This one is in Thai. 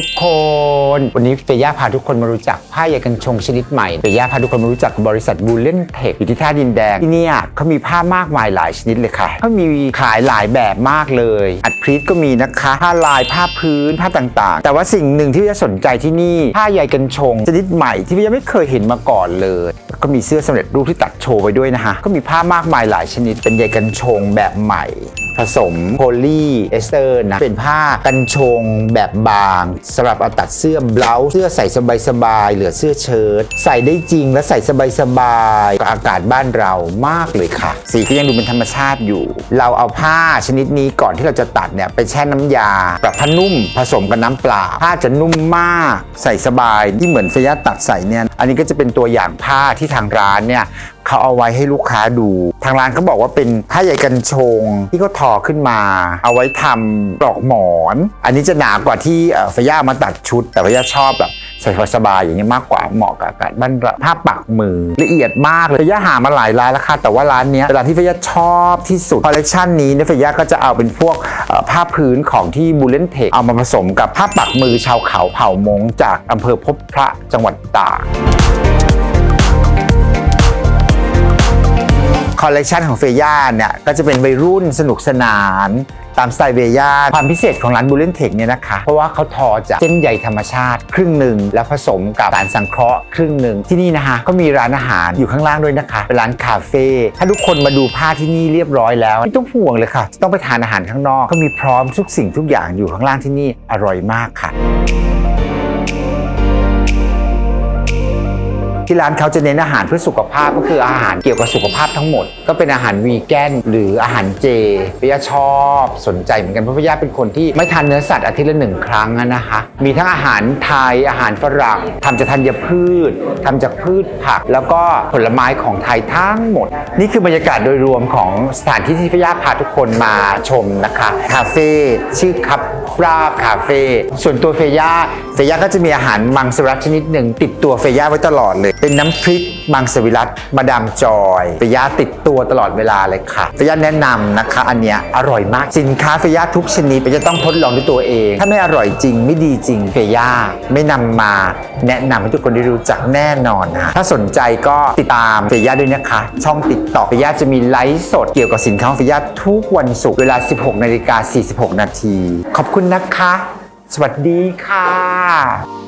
ุกคน วันนี้เฟย่าพาทุกคนมารู้จักผ้าใยกันชงชนิดใหม่เฟย่าพาทุกคนมารู้จักบริษัทบูลเลนเทคอยู่ที่ท่าดินแดงที่นี่เขามีผ้ามากมายหลายชนิดเลยค่ะเขามีขายหลายแบบมากเลยอัด รีตก็มีนะคะผ้าลายผ้าพื้นผ้าต่างๆ แต่ว่าสิ่งหนึ่งที่จะสนใจที่นี่ผ้าใยกันชงชนิดใหม่ที่พี่ยังไม่เคยเห็นมาก่อนเลย ก็มีเสื้อสำเร็จรูปที่ตัดโชว์ไปด้วยนะคะก็มีผ้ามากมายหลายชนิด เป็นใยกันชงแบบใหม่ ผสมโพลีเอสเตอร์นะเป็นผ้ากันชงแบบบางสำหรับเอาตัดเสื้อบลาเสื้อใส่สบายๆเหลือเสื้อเชิ้ตใส่ได้จริงและใส่สบายๆกับอากาศบ้านเรามากเลยค่ะ สีก็ยังดูเป็นธรรมชาติอยู่ เราเอาผ้าชนิดนี้ก่อนที่เราจะตัดเนี่ยไปแช่น้ำยาปรับผ้านุ่มผสมกับน้ำเปล่าผ้าจะนุ่มมากใส่สบายที่เหมือนเฟย่าตัดใส่เนี่ยอันนี้ก็จะเป็นตัวอย่างผ้าที่ทางร้านเนี่ยเขาเอาไว้ให้ลูกค้าดู ทางร้านเขาบอกว่าเป็นผ้าใยกันชงที่เขาทอขึ้นมา เอาไว้ทำปลอกหมอน อันนี้จะหนากว่าที่เฟย่ามาตัดชุด แต่ฟย่าชอบแบบ ส่สบายๆอย่างนี้ยมากกว่าเหมาะกับการบ้านเราผ้าปักมือละเอียดมากเลยฟย่าหามาหลายร้านแล้วค่ะแต่ว่าร้านนี้เป็นร้านที่ฟย่าชอบที่สุดคอลเลคชันนี้เนี่ยฟย่าก็จะเอาเป็นพวกผ้าพื้นของที่บูเลนเทคเอามาผสมกับผ้าปักมือชาวเขาเผ่ามงจากอำเภอพบพระจังหวัดตาก คอลเลกชันของเฟย่าเนี่ยก็จะเป็นวัยรุ่นสนุกสนานตามสไตล์เฟย่าความพิเศษของร้านบูเลนเทคเนี่ยนะคะ เพราะว่าเขาทอจากเส้นใยธรรมชาติ ครึ่งหนึ่งแล้วผสมกับสารสังเคราะห์ครึ่งหนึ่งที่นี่นะคะก็มีร้านอาหารอยู่ข้างล่างด้วยนะคะ เป็นร้านคาเฟ่ถ้าทุกคนมาดูผ้าที่นี่เรียบร้อยแล้ว ไม่ต้องห่วงเลยค่ะ ต้องไปทานอาหารข้างนอกก็มีพร้อมทุกสิ่งทุกอย่างอยู่ข้างล่างที่นี่อร่อยมากค่ะ ที่ร้านเขาจะเน้นอาหารเพื่อสุขภาพก็คืออาหารเกี่ยวกับสุขภาพทั้งหมด ก็เป็นอาหารวีแกนหรืออาหารเจพี่ยาชอบสนใจเหมือนกันเพราะพี่ยาเป็นคนที่ไม่ทานเนื้อสัตว์อาทิตย์ละหนึ่งครั้งนะคะมีทั้งอาหารไทยอาหารฝรั่งทำจากธัญพืชทำจากพืชผัก แล้วก็ผลไม้ของไทยทั้งหมด นี่คือบรรยากาศโดยรวมของสถานที่ที่พี่ยาพาทุกคนมาชมนะคะคาเฟ่ชื่อคับ ราคาเฟ่ส่วนตัวเฟย่าเฟย่าก็จะมีอาหารมังสวิรัตชนิดหนึ่งติดตัวเฟย่าไว้ตลอดเลย เป็นน้ำพริก มังสวิรัตมาดามจอยเฟย่าติดตัวตลอดเวลาเลยค่ะเฟย่าแนะนำนะคะ อันเนี้ยอร่อยมากสินค้าเฟย่าทุกชนิดเฟย่าต้องทดลองด้วยตัวเอง ถ้าไม่อร่อยจริงไม่ดีจริงเฟย่าไม่นำมาแนะนำให้ทุกคนได้รู้จักแน่นอนนะถ้าสนใจก็ติดตามเฟย่าด้วยนะคะ ช่องติดต่อเฟย่าจะมีไลฟ์สดเกี่ยวกับสินค้าของเฟย่าทุกวันศุกร์เวลา 16นาฬิกา46 นาที ขอบคุณนะคะ สวัสดีค่ะ